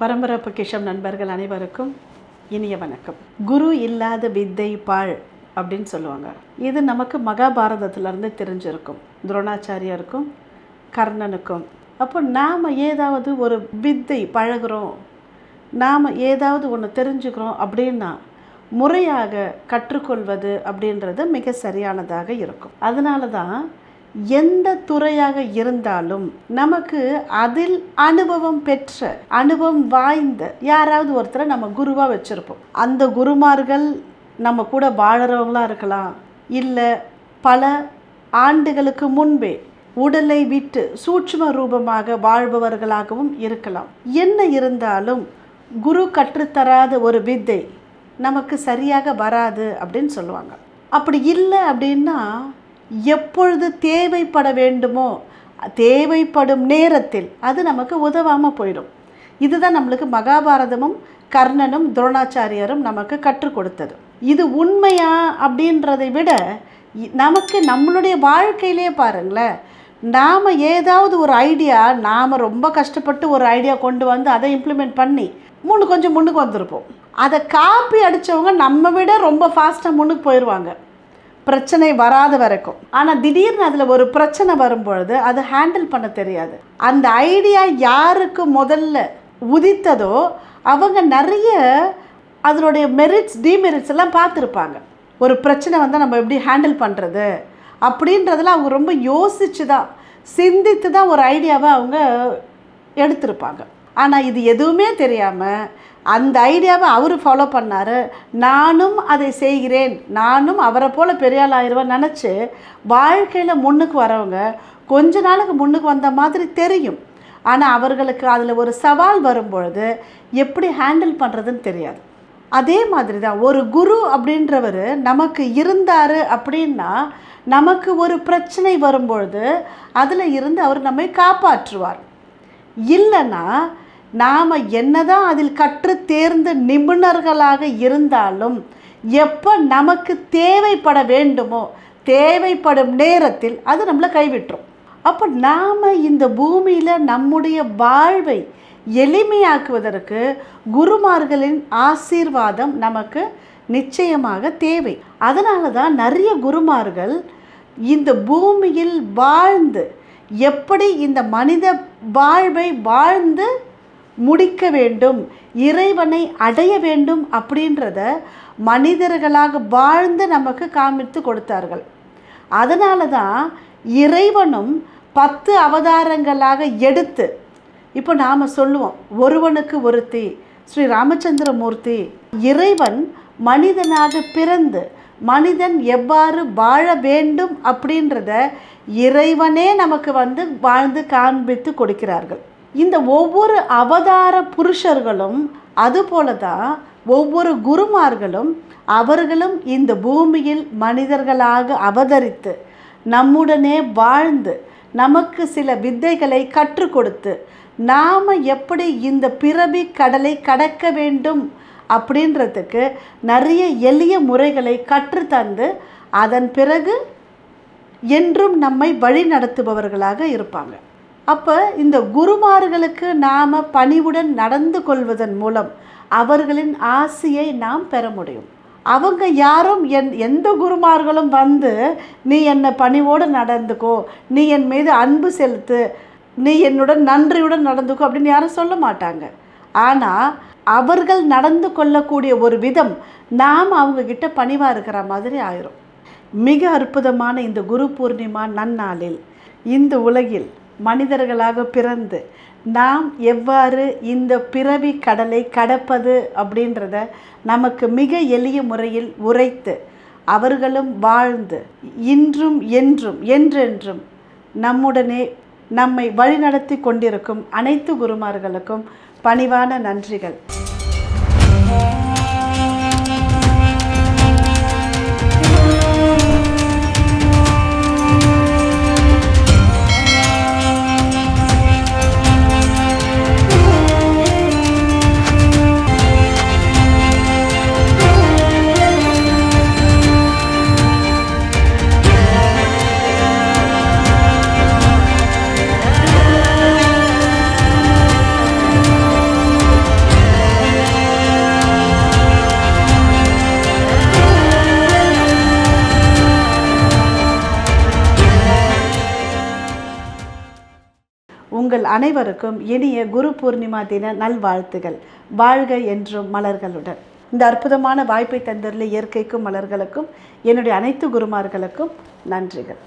பரம்பரை பொக்கிஷம் நண்பர்கள் அனைவருக்கும் இனிய வணக்கம். குரு இல்லாத வித்தை பாழ் அப்படின்னு சொல்லுவாங்க. இது நமக்கு மகாபாரதத்திலேருந்து தெரிஞ்சிருக்கும். துரோணாச்சாரியருக்கும் கர்ணனுக்கும். அப்போ நாம் ஏதாவது ஒரு வித்தை பழகுறோம். நாம் ஏதாவது ஒன்று தெரிஞ்சுக்கிறோம் அப்படின்னா முறையாக கற்றுக்கொள்வது அப்படின்றது மிக சரியானதாக இருக்கும். அதனால தான் எந்த துறையாக இருந்தாலும் நமக்கு அதில் அனுபவம் பெற்ற அனுபவம் வாய்ந்த யாராவது ஒருத்தரை நம்ம குருவாக வச்சுருப்போம். அந்த குருமார்கள் நம்ம கூட வாழறவங்களாக இருக்கலாம். இல்லை பல ஆண்டுகளுக்கு முன்பே உடலை விட்டு சூட்சும ரூபமாக வாழ்பவர்களாகவும் இருக்கலாம். என்ன இருந்தாலும் குரு கற்றுத்தராத ஒரு வித்தை நமக்கு சரியாக வராது அப்படின்னு சொல்லுவாங்க. அப்படி இல்லை அப்படின்னா எப்பொழுது தேவைப்பட வேண்டுமோ தேவைப்படும் நேரத்தில் அது நமக்கு உதவாமல் போயிடும். இதுதான் நம்மளுக்கு மகாபாரதமும் கர்ணனும் துரோணாச்சாரியரும் நமக்கு கற்றுக் கொடுத்தது. இது உண்மையா அப்படின்றதை விட இ- நமக்கு நம்மளுடைய வாழ்க்கையிலே பாருங்களேன் நாம் ஏதாவது ஒரு ஐடியா நாம் ரொம்ப கஷ்டப்பட்டு ஒரு ஐடியா கொண்டு வந்து அதை இம்ப்ளிமெண்ட் பண்ணி முன்னு கொஞ்சம் முன்னுக்கு வந்திருப்போம். அதை காப்பி அடித்தவங்க நம்ம விட ரொம்ப ஃபாஸ்ட்டாக முன்னுக்கு போயிடுவாங்க பிரச்சனை வராத வரைக்கும். ஆனால் திடீர்னு அதில் ஒரு பிரச்சனை வரும்பொழுது அது ஹேண்டில் பண்ண தெரியாது. அந்த ஐடியா யாருக்கு முதல்ல உதித்ததோ அவங்க நிறைய அதனுடைய மெரிட்ஸ் டிமெரிட்ஸ் எல்லாம் பார்த்துருப்பாங்க. ஒரு பிரச்சனை வந்தால் நம்ம எப்படி ஹேண்டில் பண்ணுறது அப்படின்றதெல்லாம் அவங்க ரொம்ப யோசித்து தான் சிந்தித்து தான் ஒரு ஐடியாவை அவங்க எடுத்திருப்பாங்க. ஆனால் இது எதுவுமே தெரியாமல் அந்த ஐடியாவை அவர் ஃபாலோ பண்ணார். நானும் அதை செய்கிறேன். நானும் அவரை போல் பெரிய ஆயிடுவேன் நினச்சி வாழ்க்கையில் முன்னுக்கு வரவங்க கொஞ்ச நாளுக்கு முன்னுக்கு வந்த மாதிரி தெரியும். ஆனால் அவர்களுக்கு அதில் ஒரு சவால் வரும்பொழுது எப்படி ஹேண்டில் பண்ணுறதுன்னு தெரியாது. அதே மாதிரி தான் ஒரு குரு அப்படின்றவர் நமக்கு இருந்தார் அப்படின்னா நமக்கு ஒரு பிரச்சனை வரும்பொழுது அதில் இருந்து அவர் நம்மை காப்பாற்றுவார். இல்லைன்னா நாம் என்னதான் அதில் கற்று தேர்ந்த நிபுணர்களாக இருந்தாலும் எப்போ நமக்கு தேவைப்பட வேண்டுமோ தேவைப்படும் நேரத்தில் அது நம்மளை கைவிட்டுரும். அப்போ நாம் இந்த பூமியில் நம்முடைய வாழ்வை எளிமையாக்குவதற்கு குருமார்களின் ஆசீர்வாதம் நமக்கு நிச்சயமாக தேவை. அதனால தான் நிறைய குருமார்கள் இந்த பூமியில் வாழ்ந்து எப்படி இந்த மனித வாழ்வை வாழ்ந்து முடிக்க வேண்டும் இறைவனை அடைய வேண்டும் அப்படின்றத மனிதர்களாக வாழ்ந்து நமக்கு காமித்து கொடுத்தார்கள். அதனால தான் இறைவனும் பத்து அவதாரங்களாக எடுத்து இப்போ நாம் சொல்லுவோம் ஒருவனுக்கு ஒருத்தி ஸ்ரீ ராமச்சந்திரமூர்த்தி இறைவன் மனிதனாக பிறந்து மனிதன் எவ்வாறு வாழ வேண்டும் அப்படின்றத இறைவனே நமக்கு வந்து வாழ்ந்து காண்பித்து கொடுக்கிறார்கள். இந்த ஒவ்வொரு அவதார புருஷர்களும் அதுபோல தான் ஒவ்வொரு குருமார்களும் அவர்களும் இந்த பூமியில் மனிதர்களாக அவதரித்து நம்முடனே வாழ்ந்து நமக்கு சில வித்தைகளை கற்றுக் கொடுத்து நாம் எப்படி இந்த பிறவி கடலை கடக்க வேண்டும் அப்படின்றதுக்கு நிறைய எளிய முறைகளை கற்றுத்தந்து அதன் பிறகு என்றும் நம்மை வழி நடத்துபவர்களாக இருப்பாங்க. அப்போ இந்த குருமார்களுக்கு நாம் பணிவுடன் நடந்து கொள்வதன் மூலம் அவர்களின் ஆசையை நாம் பெற முடியும். அவங்க யாரும் என் எந்த குருமார்களும் வந்து நீ என்னை பணிவோடு நடந்துக்கோ நீ என் மீது அன்பு செலுத்து நீ என்னுடன் நன்றியுடன் நடந்துக்கோ அப்படின்னு யாரும் சொல்ல மாட்டாங்க. ஆனால் அவர்கள் நடந்து கொள்ளக்கூடிய ஒரு விதம் நாம் அவங்கக்கிட்ட பணிவாக இருக்கிற மாதிரி ஆயிரும். மிக அற்புதமான இந்த குரு பூர்ணிமா நன்னாளில் இந்த உலகில் மனிதர்களாக பிறந்து நாம் எவ்வாறு இந்த பிறவி கடலை கடப்பது அப்படின்றத நமக்கு மிக எளிய முறையில் உரைத்து அவர்களும் வாழ்ந்து இன்றும் என்றும் என்றென்றும் நம்முடனே நம்மை வழிநடத்தி கொண்டிருக்கும் அனைத்து குருமார்களுக்கும் பணிவான நன்றிகள். உங்கள் அனைவருக்கும் இனிய குரு பூர்ணிமா தின நல்வாழ்த்துகள். வாழ்க என்றும் மலர்களுடன். இந்த அற்புதமான வாய்ப்பை தந்துள்ள இயற்கைக்கும் மலர்களுக்கும் என்னுடைய அனைத்து குருமார்களுக்கும் நன்றிகள்.